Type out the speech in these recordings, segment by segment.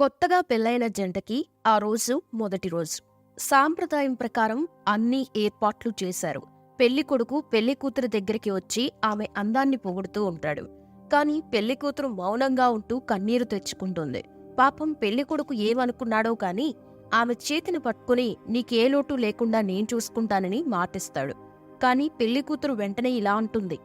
కొత్తగా పెళ్ళైన జంటకి ఆ రోజు మొదటి రోజు. సాంప్రదాయం ప్రకారం అన్ని ఏర్పాట్లు చేశారు. పెళ్ళి కొడుకు పెళ్ళి కూతురు దగ్గరికి వచ్చి ఆమె అందాన్ని పొగుడుతూ ఉంటాడు. కాని పెళ్ళి కూతురు మౌనంగా ఉంటూ కన్నీరు తెచ్చుకుంటుంది. పాపం పెళ్ళి కొడుకు ఏమనుకున్నాడో కాని ఆమె చేతిని పట్టుకుని నీకే లోటు లేకుండా నేను చూసుకుంటానని మాటిస్తాడు. కాని పెళ్ళి కూతురు వెంటనే ఇలా అంటుంది.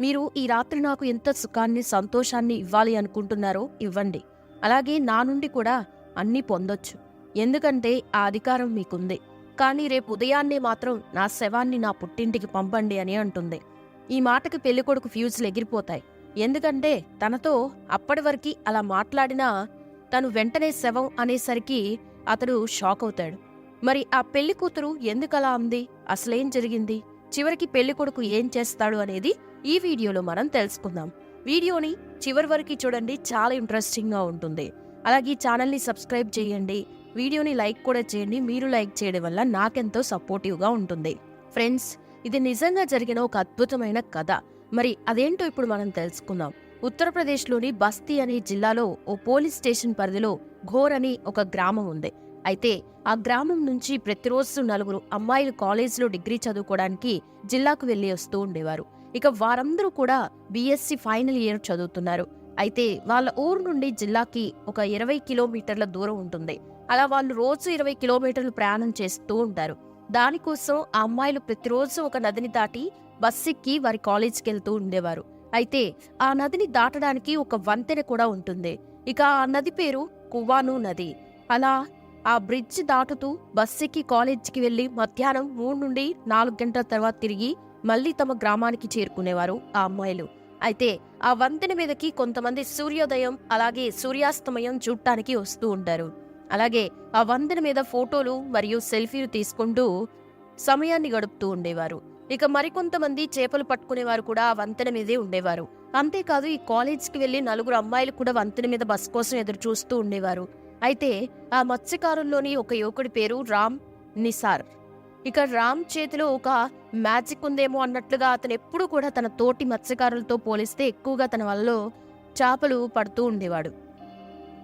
మీరు ఈ రాత్రి నాకు ఎంత సుఖాన్ని సంతోషాన్ని ఇవ్వాలి అనుకుంటున్నారో ఇవ్వండి. అలాగే నా నుండి కూడా అన్నీ పొందొచ్చు. ఎందుకంటే ఆ అధికారం మీకుంది. కానీ రేపు ఉదయాన్నే మాత్రం నా శవాన్ని నా పుట్టింటికి పంపండి అని అంటుంది. ఈ మాటకి పెళ్ళికొడుకు ఫ్యూజులు ఎగిరిపోతాయి. ఎందుకంటే తనతో అప్పటివరకు అలా మాట్లాడినా తను వెంటనే శవం అనేసరికి అతడు షాక్ అవుతాడు. మరి ఆ పెళ్ళి కూతురు ఎందుకలా అంది? అసలేం జరిగింది? చివరికి పెళ్ళి కొడుకు ఏం చేస్తాడు అనేది ఈ వీడియోలో మనం తెలుసుకుందాం. వీడియోని చివరి వరకు చూడండి చాలా ఇంట్రెస్టింగ్గా ఉంటుంది. అలాగే ఈ ఛానల్ని సబ్స్క్రైబ్ చేయండి వీడియోని లైక్ కూడా చేయండి మీరు లైక్ చేయడం వల్ల నాకెంతో సపోర్టివ్గా ఉంటుంది. ఫ్రెండ్స్ ఇది నిజంగా జరిగిన ఒక అద్భుతమైన కథ. మరి అదేంటో ఇప్పుడు మనం తెలుసుకుందాం. ఉత్తరప్రదేశ్లోని బస్తీ అనే జిల్లాలో ఓ పోలీస్ స్టేషన్ పరిధిలో ఘోర్ అని ఒక గ్రామం ఉంది. అయితే ఆ గ్రామం నుంచి ప్రతిరోజు నలుగురు అమ్మాయిలు కాలేజీలో డిగ్రీ చదువుకోవడానికి జిల్లాకు వెళ్ళి వస్తూ ఉండేవారు. ఇక వారందరూ కూడా బీఎస్సీ ఫైనల్ ఇయర్ చదువుతున్నారు. అయితే వాళ్ళ ఊరు నుండి జిల్లాకి ఒక ఇరవై కిలోమీటర్ల దూరం ఉంటుంది. అలా వాళ్ళు రోజు ఇరవై కిలోమీటర్లు ప్రయాణం చేస్తూ ఉంటారు. దానికోసం ఆ అమ్మాయిలు ప్రతిరోజు ఒక నదిని దాటి బస్సెక్కి వారి కాలేజీకి వెళ్తూ ఉండేవారు. అయితే ఆ నదిని దాటడానికి ఒక వంతెన కూడా ఉంటుంది. ఇక ఆ నది పేరు కువాను నది. అలా ఆ బ్రిడ్జ్ దాటుతూ బస్సెక్కి కాలేజీకి వెళ్ళి మధ్యాహ్నం మూడు నుండి నాలుగు గంటల తర్వాత తిరిగి మళ్ళీ తమ గ్రామానికి చేరుకునేవారు ఆ అమ్మాయిలు. అయితే ఆ వంతెన మీదకి కొంతమంది సూర్యోదయం అలాగే సూర్యాస్తమయం చూడటానికి వస్తూ ఉంటారు. అలాగే ఆ వంతెన మీద ఫోటోలు మరియు సెల్ఫీలు తీసుకుంటూ సమయాన్ని గడుపుతూ ఉండేవారు. ఇక మరికొంతమంది చేపలు పట్టుకునేవారు కూడా ఆ వంతెన మీదే ఉండేవారు. అంతేకాదు ఈ కాలేజ్కి వెళ్ళి నలుగురు అమ్మాయిలు కూడా వంతెన మీద బస్ కోసం ఎదురు చూస్తూ ఉండేవారు. అయితే ఆ మత్స్యకారుల్లోని ఒక యువకుడి పేరు రామ్ నిసార్. ఇక రామ్ చేతిలో ఒక మ్యాజిక్ ఉందేమో అన్నట్లుగా అతను ఎప్పుడూ కూడా తన తోటి మత్స్యకారులతో పోలిస్తే ఎక్కువగా తన వల్ల చేపలు పడుతూ ఉండేవాడు.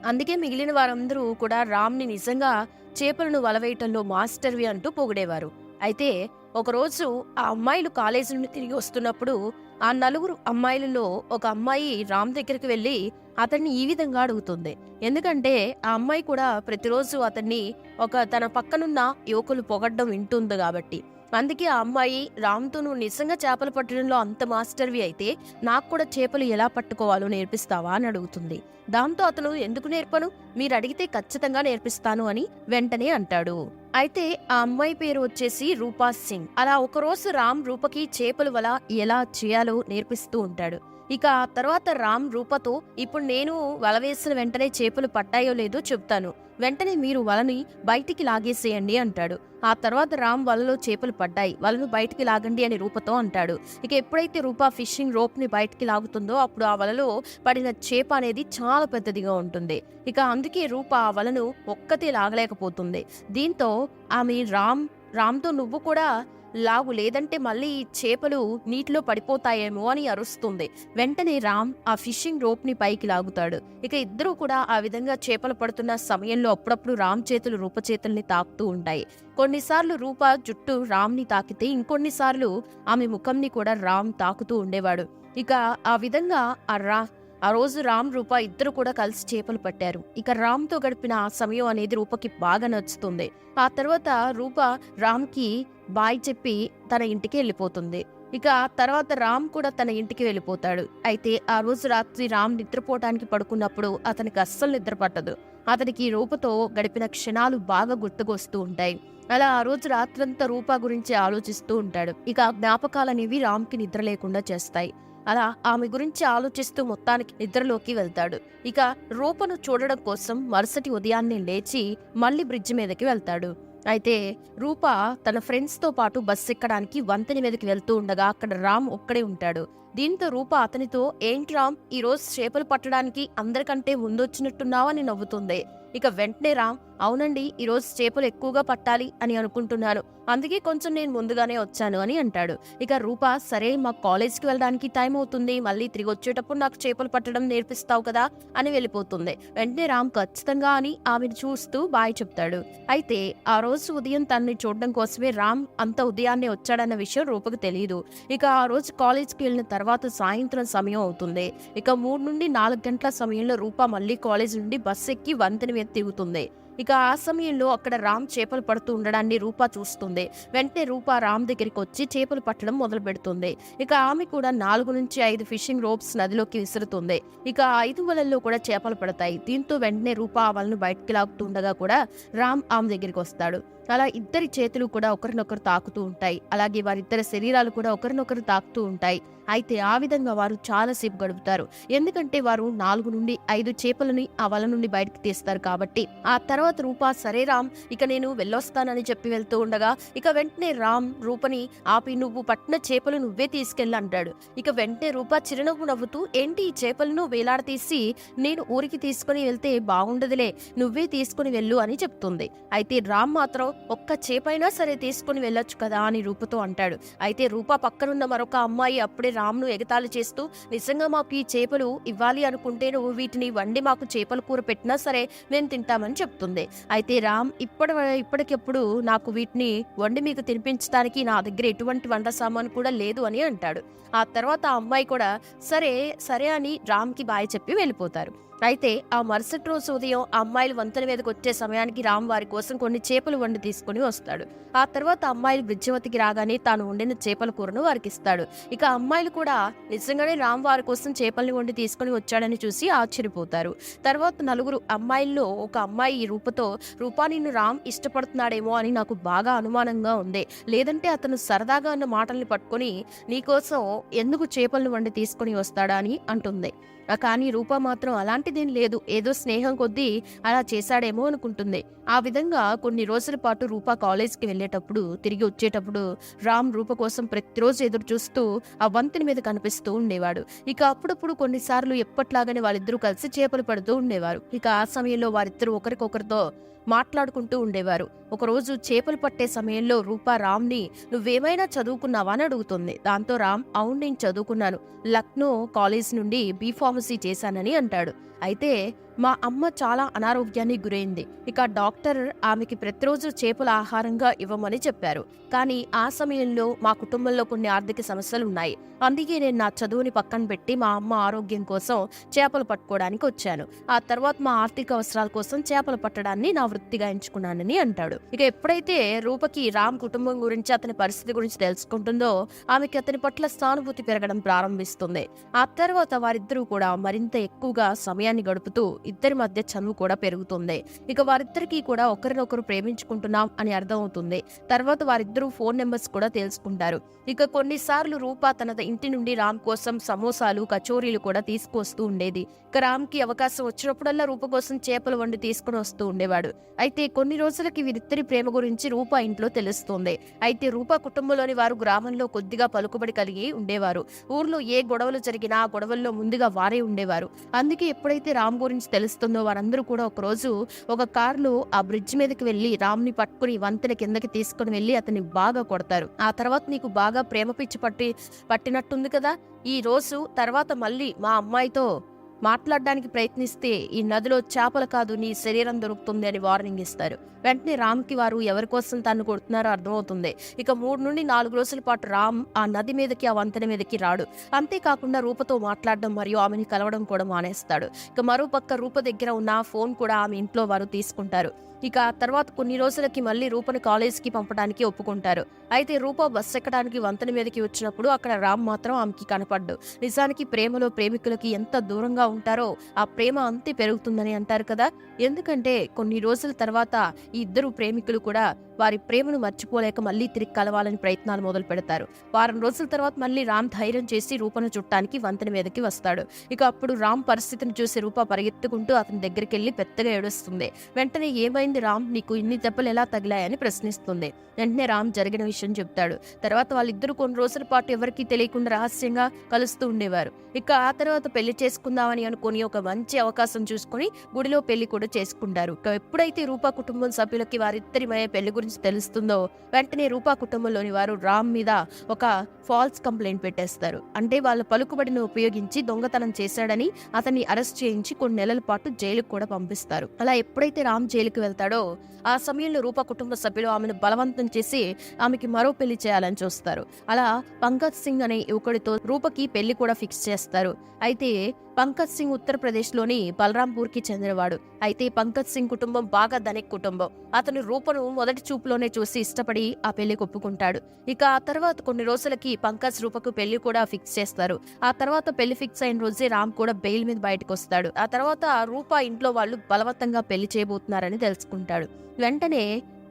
అందుకే మిగిలిన వారందరూ కూడా రామ్ని నిజంగా చేపలను వలవేయటంలో మాస్టర్వి అంటూ పొగిడేవారు. అయితే ఒకరోజు ఆ అమ్మాయిలు కాలేజీ నుండి తిరిగి వస్తున్నప్పుడు ఆ నలుగురు అమ్మాయిలలో ఒక అమ్మాయి రామ్ దగ్గరికి వెళ్ళి అతన్ని ఈ విధంగా అడుగుతుంది. ఎందుకంటే ఆ అమ్మాయి కూడా ప్రతిరోజు అతన్ని ఒక తన పక్కనున్న యువకులు పొగడ్డం వింటుంది కాబట్టి. అందుకే ఆ అమ్మాయి రామ్తో నువ్వు నిజంగా చేపలు పట్టడంలో అంత మాస్టర్వి అయితే నాకు కూడా చేపలు ఎలా పట్టుకోవాలో నేర్పిస్తావా అని అడుగుతుంది. దాంతో అతను ఎందుకు నేర్పను? మీరు అడిగితే ఖచ్చితంగా నేర్పిస్తాను అని వెంటనే అంటాడు. అయితే ఆ అమ్మాయి పేరు వచ్చేసి రూపా సింగ్. అలా ఒకరోజు రామ్ రూపకి చేపలు వల ఎలా చేయాలో నేర్పిస్తూ ఉంటాడు. ఇక ఆ తర్వాత రామ్ రూపతో ఇప్పుడు నేను వల వేసిన వెంటనే చేపలు పట్టాయో లేదో చెప్తాను. వెంటనే మీరు వలని బయటికి లాగేసేయండి అంటాడు. ఆ తర్వాత రామ్ వలలో చేపలు పడ్డాయి. వలను బయటికి లాగండి అని రూపతో అంటాడు. ఇక ఎప్పుడైతే రూప ఫిషింగ్ రోప్ని బయటికి లాగుతుందో అప్పుడు ఆ వలలో పడిన చేప అనేది చాలా పెద్దదిగా ఉంటుంది. ఇక అందుకే రూప ఆ వలను ఒక్కతే లాగలేకపోతుంది. దీంతో ఆమె రామ్ రామ్తో నువ్వు కూడా లాగు లేదంటే మళ్ళీ ఈ చేపలు నీటిలో పడిపోతాయేమో అని అరుస్తుంది. వెంటనే రామ్ ఆ ఫిషింగ్ రోప్ని పైకి లాగుతాడు. ఇక ఇద్దరూ కూడా ఆ విధంగా చేపలు పడుతున్న సమయంలో అప్పుడప్పుడు రామ్ చేతులు రూప చేతుల్ని తాకుతూ ఉంటాయి. కొన్నిసార్లు రూప జుట్టు రామ్ని తాకితే ఇంకొన్నిసార్లు ఆమె ముఖంని కూడా రామ్ తాకుతూ ఉండేవాడు. ఇక ఆ విధంగా ఆ రా ఆ రోజు రామ్ రూప ఇద్దరు కూడా కలిసి చేపలు పట్టారు. ఇక రామ్తో గడిపిన ఆ సమయం అనేది రూపకి బాగా నచ్చుతుంది. ఆ తర్వాత రూప రామ్కి బాయ్ చెప్పి తన ఇంటికి వెళ్ళిపోతుంది. ఇక తర్వాత రామ్ కూడా తన ఇంటికి వెళ్ళిపోతాడు. అయితే ఆ రోజు రాత్రి రామ్ నిద్రపోవటానికి పడుకున్నప్పుడు అతనికి అస్సలు నిద్ర పట్టదు. అతనికి రూపతో గడిపిన క్షణాలు బాగా గుర్తుకొస్తూ ఉంటాయి. అలా ఆ రోజు రాత్రంతా రూప గురించి ఆలోచిస్తూ ఉంటాడు. ఇక జ్ఞాపకాలనేవి రామ్కి నిద్ర లేకుండా చేస్తాయి. అలా ఆమె గురించి ఆలోచిస్తూ మొత్తానికి నిద్రలోకి వెళ్తాడు. ఇక రూపను చూడడం కోసం మరుసటి ఉదయాన్నే లేచి మళ్ళీ బ్రిడ్జ్ మీదకి వెళ్తాడు. అయితే రూప తన ఫ్రెండ్స్తో పాటు బస్సు ఎక్కడానికి వంతెన మీదకి వెళ్తూ ఉండగా అక్కడ రామ్ ఒక్కడే ఉంటాడు. దీంతో రూప అతనితో ఏంటి రామ్ ఈ రోజు చేపలు పట్టడానికి అందరికంటే ముందొచ్చినట్టున్నావని నవ్వుతుంది. ఇక వెంటనే రామ్ అవునండి ఈ రోజు చేపలు ఎక్కువగా పట్టాలి అని అనుకుంటున్నాను. అందుకే కొంచెం నేను ముందుగానే వచ్చాను అని అంటాడు. ఇక రూప సరే మా కాలేజ్కి వెళ్ళడానికి టైం అవుతుంది. మళ్ళీ తిరిగి వచ్చేటప్పుడు నాకు చేపలు పట్టడం నేర్పిస్తావు కదా అని వెళ్ళిపోతుంది. వెంటనే రామ్ ఖచ్చితంగా అని ఆమెను చూస్తూ బాయ్ చెప్తాడు. అయితే ఆ రోజు ఉదయం తనని చూడడం కోసమే రామ్ అంత ఉదయాన్నే వచ్చాడన్న విషయం రూపకు తెలియదు ఇక ఆ రోజు కాలేజ్కి వెళ్ళిన తర్వాత సాయంత్రం సమయం అవుతుంది. ఇక మూడు నుండి నాలుగు గంటల సమయంలో రూప మళ్ళీ కాలేజ్ నుండి బస్ ఎక్కి వంతెన ఎత్తిగుతుంది. ఇక ఆ సమయంలో అక్కడ రామ్ చేపలు పడుతూ ఉండడాన్ని రూప చూస్తుంది. వెంటనే రూప రామ్ దగ్గరికి వచ్చి చేపలు పట్టడం మొదలు పెడుతుంది ఇక ఆమె కూడా నాలుగు నుంచి ఐదు ఫిషింగ్ రోప్స్ నదిలోకి విసురుతుంది. ఇక ఐదు వలల్లో కూడా చేపలు పడతాయి. దీంతో వెంటనే రూప ఆ వలను లాగుతుండగా కూడా రామ్ ఆమె దగ్గరికి వస్తాడు. అలా ఇద్దరి చేతులు కూడా ఒకరినొకరు తాకుతూ ఉంటాయి. అలాగే వారిద్దరి శరీరాలు కూడా ఒకరినొకరు తాకుతూ ఉంటాయి. అయితే ఆ విధంగా వారు చాలాసేపు గడుపుతారు. ఎందుకంటే వారు నాలుగు నుండి ఐదు చేపలని ఆ వల నుండి బయటకు తీస్తారు కాబట్టి. ఆ తర్వాత రూప సరే రామ్ ఇక నేను వెళ్ళొస్తానని చెప్పి వెళ్తూ ఉండగా ఇక వెంటనే రామ్ రూపని ఆపి నువ్వు పట్టిన చేపలు నువ్వే తీసుకెళ్ళి అంటాడు. ఇక వెంటనే రూప చిరునవ్వు నవ్వుతూ ఏంటి ఈ చేపలను వేలాడతీసి నేను ఊరికి తీసుకుని వెళ్తే బాగుండదులే నువ్వే తీసుకుని వెళ్ళు అని చెప్తుంది. అయితే రామ్ మాత్రం ఒక్క చేపైనా సరే తీసుకుని వెళ్ళొచ్చు కదా అని రూపతో అంటాడు. అయితే రూప పక్కనున్న మరొక అమ్మాయి అప్పుడే రామ్ను ఎగతాళి చేస్తూ నిజంగా మాకు ఈ చేపలు ఇవ్వాలి అనుకుంటే నువ్వు వీటిని వండి మాకు చేపల కూర పెట్టినా సరే మేము తింటామని చెప్తుంది. అయితే రామ్ ఇప్పటి ఇప్పటికెప్పుడు నాకు వీటిని వండి మీకు తినిపించడానికి నా దగ్గర ఎటువంటి వంట సామాను కూడా లేదు అని అంటాడు. ఆ తర్వాత ఆ అమ్మాయి కూడా సరే సరే అని రామ్కి బాయ్ చెప్పి వెళ్ళిపోతారు. అయితే ఆ మరుసటి రోజు ఉదయం అమ్మాయిలు వంతెన మీదకి వచ్చే సమయానికి రామ్ వారి కోసం కొన్ని చేపలు వండి తీసుకుని వస్తాడు. ఆ తర్వాత అమ్మాయిలు బ్రిడ్జవతికి రాగానే తాను వండిన చేపల కూరను వారికి ఇస్తాడు. ఇక అమ్మాయిలు కూడా నిజంగానే రామ్ వారి కోసం చేపల్ని వండి తీసుకుని వచ్చాడని చూసి ఆశ్చర్యపోతారు. తర్వాత నలుగురు అమ్మాయిల్లో ఒక అమ్మాయి ఈ రూపతో రూపా నిన్ను రామ్ ఇష్టపడుతున్నాడేమో అని నాకు బాగా అనుమానంగా ఉంది. లేదంటే అతను సరదాగా అన్న మాటల్ని పట్టుకొని నీకోసం ఎందుకు చేపలను వండి తీసుకుని వస్తాడా అని అంటుంది. కానీ రూప మాత్రం అలాంటిదేం లేదు. ఏదో స్నేహం కొద్దీ అలా చేశాడేమో అనుకుంటుంది. ఆ విధంగా కొన్ని రోజుల పాటు రూప కాలేజ్కి వెళ్ళేటప్పుడు తిరిగి వచ్చేటప్పుడు రామ్ రూప కోసం ప్రతిరోజు ఎదురు చూస్తూ ఆ వంతెన మీద కనిపిస్తూ ఉండేవాడు. ఇక అప్పుడప్పుడు కొన్నిసార్లు ఎప్పట్లాగానే వాళ్ళిద్దరూ కలిసి చేపలు పడుతూ ఉండేవారు. ఇక ఆ సమయంలో వారిద్దరూ ఒకరికొకరితో మాట్లాడుకుంటూ ఉండేవారు. ఒకరోజు చేపలు పట్టే సమయంలో రూపా రామ్ని నువ్వేమైనా చదువుకున్నావా? అని అడుగుతుంది. దాంతో రామ్ అవును నేను చదువుకున్నాను. లక్నో కాలేజ్ నుండి బీఫార్మసీ చేశానని అంటాడు. అయితే మా అమ్మ చాలా అనారోగ్యానికి గురైంది. ఇక డాక్టర్ ఆమెకి ప్రతిరోజు చేపల ఆహారంగా ఇవ్వమని చెప్పారు. కానీ ఆ సమయంలో మా కుటుంబంలో కొన్ని ఆర్థిక సమస్యలు ఉన్నాయి. అందుకే నేను నా చదువుని పక్కన పెట్టి మా అమ్మ ఆరోగ్యం కోసం చేపలు పట్టుకోవడానికి వచ్చాను. ఆ తర్వాత మా ఆర్థిక అవసరాల కోసం చేపలు పట్టడాన్ని నా వృత్తిగా ఎంచుకున్నానని అంటాడు. ఇక ఎప్పుడైతే రూపకి రామ్ కుటుంబం గురించి అతని పరిస్థితి గురించి తెలుసుకుంటుందో ఆమెకి అతని పట్ల సానుభూతి పెరగడం ప్రారంభిస్తుంది. ఆ తర్వాత వారిద్దరూ కూడా మరింత ఎక్కువగా సమయాన్ని గడుపుతూ ఇద్దరి మధ్య చనువు కూడా పెరుగుతుంది. ఇక వారిద్దరికీ కూడా ఒకరినొకరు ప్రేమించుకుంటున్నాం అని అర్థమవుతుంది. తర్వాత వారిద్దరూ ఫోన్ నెంబర్స్ కూడా తెలుసుకుంటారు. ఇక కొన్నిసార్లు రూప తన ఇంటి నుండి రామ్ కోసం సమోసాలు కచోరీలు కూడా తీసుకొస్తూ ఉండేది. ఇక రామ్కి అవకాశం వచ్చినప్పుడల్లా రూప కోసం చేపలు వండి తీసుకుని వస్తూ ఉండేవాడు. అయితే కొన్ని రోజులకి వీరిద్దరి ప్రేమ గురించి రూప ఇంట్లో తెలుస్తుంది. అయితే రూప కుటుంబంలోని వారు గ్రామంలో కొద్దిగా పలుకుబడి కలిగి ఉండేవారు. ఊర్లో ఏ గొడవలు జరిగినా ఆ గొడవల్లో ముందుగా వారే ఉండేవారు. అందుకే ఎప్పుడైతే రామ్ గురించి తెలుస్తుందో వారందరూ కూడా ఒక రోజు ఒక కారులో ఆ బ్రిడ్జ్ మీదకి వెళ్ళి రామ్ని పట్టుకుని వంతెన కిందకి తీసుకుని వెళ్ళి అతన్ని బాగా కొడతారు. ఆ తర్వాత నీకు బాగా ప్రేమ పిచ్చి పట్టి పట్టినట్టుంది కదా? ఈ రోజు తర్వాత మళ్ళీ మా అమ్మాయితో మాట్లాడడానికి ప్రయత్నిస్తే ఈ నదిలో చేపలు కాదు నీ శరీరం దొరుకుతుంది అని వార్నింగ్ ఇస్తారు. వెంటనే రామ్కి వారు ఎవరి కోసం తను కొడుతున్నారో అర్థమవుతుంది. ఇక మూడు నుండి నాలుగు రోజుల పాటు రామ్ ఆ నది మీదకి ఆ వంతెన మీదకి రాడు. అంతేకాకుండా రూపతో మాట్లాడడం మరియు ఆమెని కలవడం కూడా మానేస్తాడు. ఇక మరో పక్క రూప దగ్గర ఉన్న ఫోన్ కూడా ఆమె ఇంట్లో వారు తీసుకుంటారు. ఇక తర్వాత కొన్ని రోజులకి మళ్ళీ రూపని కాలేజీకి పంపడానికి ఒప్పుకుంటారు. అయితే రూప బస్ ఎక్కడానికి వంతెన మీదకి వచ్చినప్పుడు అక్కడ రామ్ మాత్రం ఆమెకి కనపడ్డు. నిజానికి ప్రేమలో ప్రేమికులకి ఎంత దూరంగా ఉంటారో ఆ ప్రేమ అంతే పెరుగుతుందని అంటారు కదా? ఎందుకంటే కొన్ని రోజుల తర్వాత ఈ ఇద్దరు ప్రేమికులు కూడా వారి ప్రేమను మర్చిపోలేక మళ్ళీ తిరిగి కలవాలని ప్రయత్నాలు మొదలు పెడతారు. వారం రోజుల తర్వాత మళ్ళీ రామ్ ధైర్యం చేసి రూపను చుట్టానికి వంతెన మీదకి వస్తాడు. ఇక అప్పుడు రామ్ పరిస్థితిని చూసి రూప పరిగెత్తుకుంటూ అతని దగ్గరికి వెళ్ళి పెద్దగా ఏడుస్తుంది. వెంటనే ఏమైంది రామ్? నీకు ఇన్ని దెబ్బలు ఎలా తగిలాయని ప్రశ్నిస్తుంది. వెంటనే రామ్ జరిగిన విషయం చెప్తాడు. తర్వాత వాళ్ళిద్దరూ కొన్ని రోజుల పాటు ఎవరికీ తెలియకుండా రహస్యంగా కలుస్తూ ఉండేవారు. ఇక ఆ తర్వాత పెళ్ళి చేసుకుందామని అనుకుని ఒక మంచి అవకాశం చూసుకుని గుడిలో పెళ్ళి కూడా చేసుకుంటారు. ఇక ఎప్పుడైతే రూప కుటుంబం సభ్యులకి వారిద్దరి మయ పెళ్ళి గురించి తెలుస్తుందో వెంటనే రూపా కుటుంబంలోని వారు రామ్ మీద ఒక ఫాల్స్ కంప్లైంట్ పెట్టేస్తారు. అంటే వాళ్ళ పలుకుబడిని ఉపయోగించి దొంగతనం చేశాడని అతన్ని అరెస్ట్ చేయించి కొన్ని నెలల పాటు జైలుకు కూడా పంపిస్తారు. అలా ఎప్పుడైతే రామ్ జైలుకి వెళ్తాడో ఆ సమయంలో రూప కుటుంబ సభ్యులు ఆమెను బలవంతం చేసి ఆమెకి మరో పెళ్ళి చేయాలని చూస్తారు. అలా పంకజ్ సింగ్ అనే యువకుడితో రూపకి పెళ్ళి కూడా ఫిక్స్ చేస్తారు. అయితే పంకజ్ సింగ్ ఉత్తరప్రదేశ్లోని బలరాంపూర్కి చెందినవాడు. అయితే పంకజ్ సింగ్ కుటుంబం బాగా ధనిక్ కుటుంబం. అతను రూపను మొదటి చూపులోనే చూసి ఇష్టపడి ఆ పెళ్ళి ఒప్పుకుంటాడు. ఇక ఆ తర్వాత కొన్ని రోజులకి పంకజ్ రూపకు పెళ్ళి కూడా ఫిక్స్ చేస్తారు. ఆ తర్వాత పెళ్ళి ఫిక్స్ అయిన రోజే రామ్ కూడా బెయిల్ మీద బయటకు వస్తాడు ఆ తర్వాత రూప ఇంట్లో వాళ్ళు బలవంతంగా పెళ్ళి చేయబోతున్నారని తెలుసుకుంటాడు. వెంటనే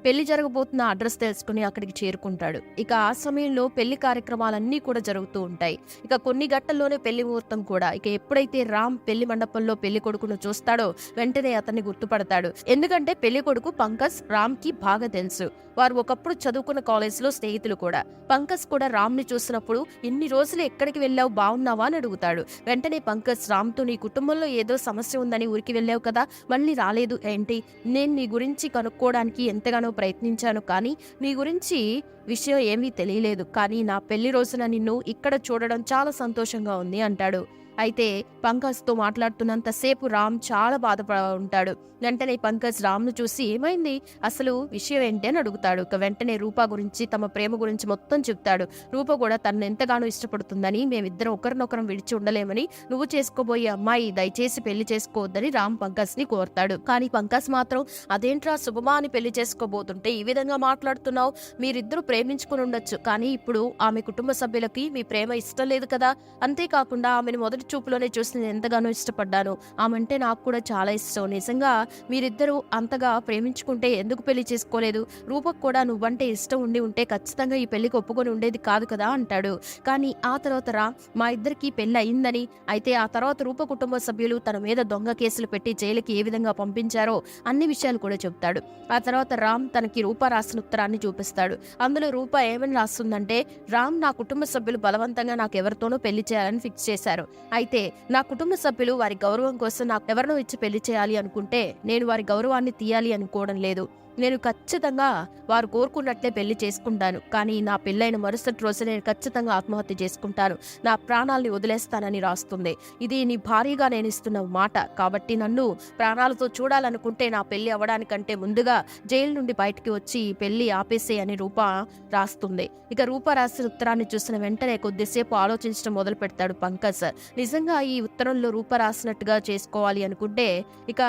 పెళ్ళి జరగబోతున్న అడ్రస్ తెలుసుకుని అక్కడికి చేరుకుంటాడు. ఇక ఆ సమయంలో పెళ్ళి కార్యక్రమాలన్నీ కూడా జరుగుతూ ఉంటాయి. ఇక కొన్ని గంటల్లోనే పెళ్ళి ముహూర్తం కూడా. ఇక ఎప్పుడైతే రామ్ పెళ్ళి మండపంలో పెళ్ళి కొడుకును చూస్తాడో వెంటనే అతన్ని గుర్తుపడతాడు. ఎందుకంటే పెళ్ళి కొడుకు పంకజ్ రామ్కి బాగా తెలుసు. వారు ఒకప్పుడు చదువుకున్న కాలేజ్లో స్నేహితులు కూడా. పంకజ్ కూడా రామ్ని చూసినప్పుడు ఇన్ని రోజులు ఎక్కడికి వెళ్ళావు? బాగున్నావా అని అడుగుతాడు. వెంటనే పంకజ్ రామ్తో నీ కుటుంబంలో ఏదో సమస్య ఉందని ఊరికి వెళ్ళావు కదా? మళ్ళీ రాలేదు. ఏంటి? నేను నీ గురించి కనుక్కోవడానికి ఎంతగానో ప్రయత్నించాను కానీ నీ గురించి విషయం ఏమీ తెలియలేదు. కానీ నా పెళ్ళి రోజున నిన్ను ఇక్కడ చూడడం చాలా సంతోషంగా ఉంది అంటాడు. అయితే పంకజ్తో మాట్లాడుతున్నంతసేపు రామ్ చాలా బాధపడ ఉంటాడు. వెంటనే పంకజ్ రామ్ను చూసి ఏమైంది? అసలు విషయం ఏంటి అని అడుగుతాడు. ఇక వెంటనే రూపా గురించి తమ ప్రేమ గురించి మొత్తం చెప్తాడు. రూప కూడా తనను ఎంతగానో ఇష్టపడుతుందని మేమిద్దరం ఒకరినొకరం విడిచి ఉండలేమని నువ్వు చేసుకోబోయే అమ్మాయి దయచేసి పెళ్ళి చేసుకోవద్దని రామ్ పంకజ్ని కానీ పంకజ్ మాత్రం అదేంట్రా శుభమా అని పెళ్ళి చేసుకోబోతుంటే ఈ విధంగా మాట్లాడుతున్నావు? మీరిద్దరూ ప్రేమించుకుని ఉండొచ్చు కానీ ఇప్పుడు ఆమె కుటుంబ సభ్యులకి మీ ప్రేమ ఇష్టం లేదు కదా? అంతేకాకుండా ఆమెను మొదటి చూపులోనే చూసి నేను ఎంతగానో ఇష్టపడ్డాను ఆమె అంటే నాకు కూడా చాలా ఇష్టం. నిజంగా మీరిద్దరూ అంతగా ప్రేమించుకుంటే ఎందుకు పెళ్ళి చేసుకోలేదు? రూపకు కూడా నువ్వంటే ఇష్టం ఉండి ఉంటే ఖచ్చితంగా ఈ పెళ్ళికి ఒప్పుకొని ఉండేది కాదు కదా అంటాడు. కానీ ఆ తర్వాత రా మా ఇద్దరికి పెళ్ళి అయిందని. అయితే ఆ తర్వాత రూప కుటుంబ సభ్యులు తన మీద దొంగ కేసులు పెట్టి జైలుకి ఏ విధంగా పంపించారో అన్ని విషయాలు కూడా చెప్తాడు. ఆ తర్వాత రామ్ తనకి రూప రాసిన ఉత్తరాన్ని చూపిస్తాడు. అందులో రూప ఏమని రాస్తుందంటే రామ్ నా కుటుంబ సభ్యులు బలవంతంగా నాకు ఎవరితోనో పెళ్ళి చేయాలని ఫిక్స్ చేశారు. అయితే నా కుటుంబ సభ్యులు వారి గౌరవం కోసం నాకు ఎవరినో ఇచ్చి పెళ్ళి చేయాలి అనుకుంటే నేను వారి గౌరవాన్ని తీయాలి అనుకోవడం లేదు. నేను ఖచ్చితంగా వారు కోరుకున్నట్లే పెళ్ళి చేసుకుంటాను. కానీ నా పెళ్ళైన మరుసటి రోజు నేను ఖచ్చితంగా ఆత్మహత్య చేసుకుంటాను. నా ప్రాణాల్ని వదిలేస్తానని రాస్తుంది. ఇది నీ భారీగా నేను ఇస్తున్న మాట. కాబట్టి నన్ను ప్రాణాలతో చూడాలనుకుంటే నా పెళ్ళి అవ్వడానికంటే ముందుగా జైలు నుండి బయటికి వచ్చి ఈ పెళ్ళి ఆపేసే అని రూప రాస్తుంది. ఇక రూప రాసిన ఉత్తరాన్ని చూసిన వెంటనే కొద్దిసేపు ఆలోచించడం మొదలు పెడతాడు పంకజ్. నిజంగా ఈ ఉత్తరంలో రూప రాసినట్టుగా చేసుకోవాలి అనుకుంటే ఇక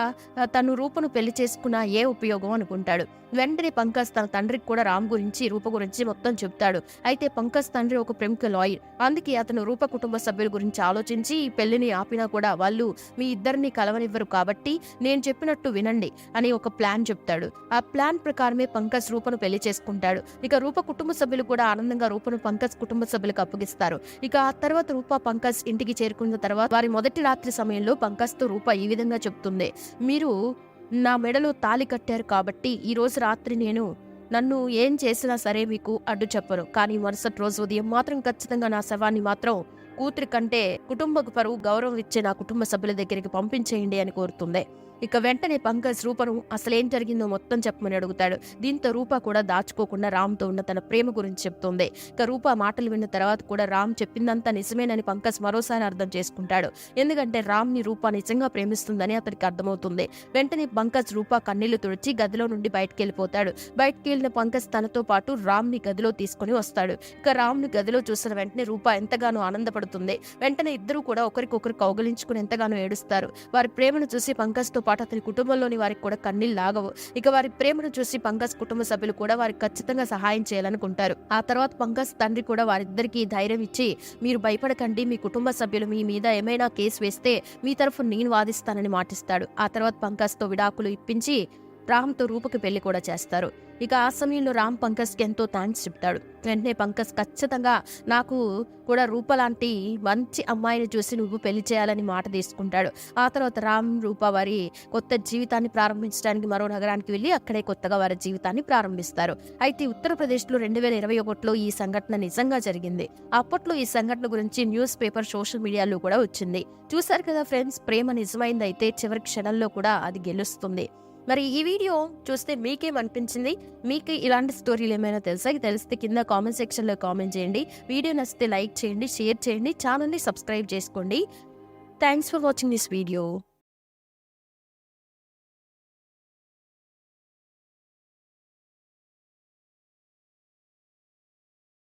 తను రూపను పెళ్ళి చేసుకున్న ఏ ఉపయోగం అనుకుంటాడు. వెంటనే పంకజ్ తన తండ్రికి కూడా రామ్ గురించి రూప గురించి మొత్తం చెప్తాడు. అయితే పంకజ్ తండ్రి ఒక ప్రముఖ లాయర్. అందుకే అతను రూప కుటుంబ సభ్యుల గురించి ఆలోచించి ఈ పెళ్ళిని ఆపినా కూడా వాళ్ళు మీ ఇద్దరిని కలవనివ్వరు కాబట్టి నేను చెప్పినట్టు వినండి అని ఒక ప్లాన్ చెప్తాడు. ఆ ప్లాన్ ప్రకారమే పంకజ్ రూపను పెళ్ళి చేసుకుంటాడు. ఇక రూప కుటుంబ సభ్యులు కూడా ఆనందంగా రూపను పంకజ్ కుటుంబ సభ్యులకు అప్పగిస్తారు. ఇక ఆ తర్వాత రూప పంకజ్ ఇంటికి చేరుకు చేరుకున్న తర్వాత వారి మొదటి రాత్రి సమయంలో పంకజ్ రూప ఈ విధంగా చెప్తుంది. మీరు నా మెడలో తాలి కట్టారు కాబట్టి ఈ రోజు రాత్రి నేను నన్ను ఏం చేసినా సరే మీకు అడ్డు చెప్పను. కానీ మరుసటి రోజు ఉదయం మాత్రం ఖచ్చితంగా నా శవాన్ని మాత్రం కూతురి కంటే కుటుంబ పరువు గౌరవం ఇచ్చే నా కుటుంబ సభ్యుల దగ్గరికి పంపించేయండి అని కోరుతుంది. ఇక వెంటనే పంకజ్ రూపను అసలేం జరిగిందో మొత్తం చెప్పమని అడుగుతాడు. దీంతో రూప కూడా దాచుకోకుండా రామ్తో ఉన్న తన ప్రేమ గురించి చెప్తుంది. ఇక రూప మాటలు విన్న తర్వాత కూడా రామ్ చెప్పిందంతా నిజమేనని పంకజ్ మరోసారి అర్థం చేసుకుంటాడు. ఎందుకంటే రామ్ని రూప నిజంగా ప్రేమిస్తుందని అతనికి అర్థమవుతుంది. వెంటనే పంకజ్ రూప కన్నీళ్ళు తుడిచి గదిలో నుండి బయటకు వెళ్ళిపోతాడు బయటకు వెళ్ళిన పంకజ్ తనతో పాటు రామ్ని గదిలో తీసుకుని వస్తాడు. ఇక రామ్ని గదిలో చూసిన వెంటనే రూప ఎంతగానో ఆనందపడుతుంది. వెంటనే ఇద్దరు కూడా ఒకరికొకరు కౌగలించుకుని ఎంతగానో ఏడుస్తారు. వారి ప్రేమను చూసి పంకజ్తో పాటు అతని కుటుంబంలోని వారికి కూడా కన్నీళ్ళు లాగవు. ఇక వారి ప్రేమను చూసి పంకజ్ కుటుంబ సభ్యులు కూడా వారికి ఖచ్చితంగా సహాయం చేయాలనుకుంటారు. ఆ తర్వాత పంకజ్ తండ్రి కూడా వారిద్దరికీ ధైర్యం ఇచ్చి మీరు భయపడకండి మీ కుటుంబ సభ్యులు మీ మీద ఏమైనా కేసు వేస్తే మీ తరఫు నేను వాదిస్తానని మాటిస్తాడు. ఆ తర్వాత పంకజ్తో విడాకులు ఇప్పించి రామ్తో రూపకి పెళ్ళి కూడా చేస్తారు. ఇక ఆ సమయంలో రామ్ పంకజ్కి ఎంతో థ్యాంక్స్ చెప్తాడు. వెంటనే పంకజ్ ఖచ్చితంగా నాకు కూడా రూప లాంటి మంచి అమ్మాయిని చూసి నువ్వు పెళ్ళి చేయాలని మాట తీసుకుంటాడు. ఆ తర్వాత రామ్ రూప వారి కొత్త జీవితాన్ని ప్రారంభించడానికి మరో నగరానికి వెళ్ళి అక్కడే కొత్తగా వారి జీవితాన్ని ప్రారంభిస్తారు. అయితే ఉత్తరప్రదేశ్లో రెండు వేల ఇరవై ఒకటిలో ఈ సంఘటన నిజంగా జరిగింది. అప్పట్లో ఈ సంఘటన గురించి న్యూస్ పేపర్ సోషల్ మీడియాలో కూడా వచ్చింది. చూశారు కదా ఫ్రెండ్స్ ప్రేమ నిజమైందైతే చివరి క్షణంలో కూడా అది గెలుస్తుంది. మరి ఈ వీడియో చూస్తే మీకేమనిపించింది? మీకు ఇలాంటి స్టోరీలు ఏమైనా తెలుసా తెలిస్తే కింద కామెంట్ సెక్షన్లో కామెంట్ చేయండి. వీడియో నచ్చితే లైక్ చేయండి షేర్ చేయండి ఛానల్ని సబ్స్క్రైబ్ చేసుకోండి. Thanks for watching this video.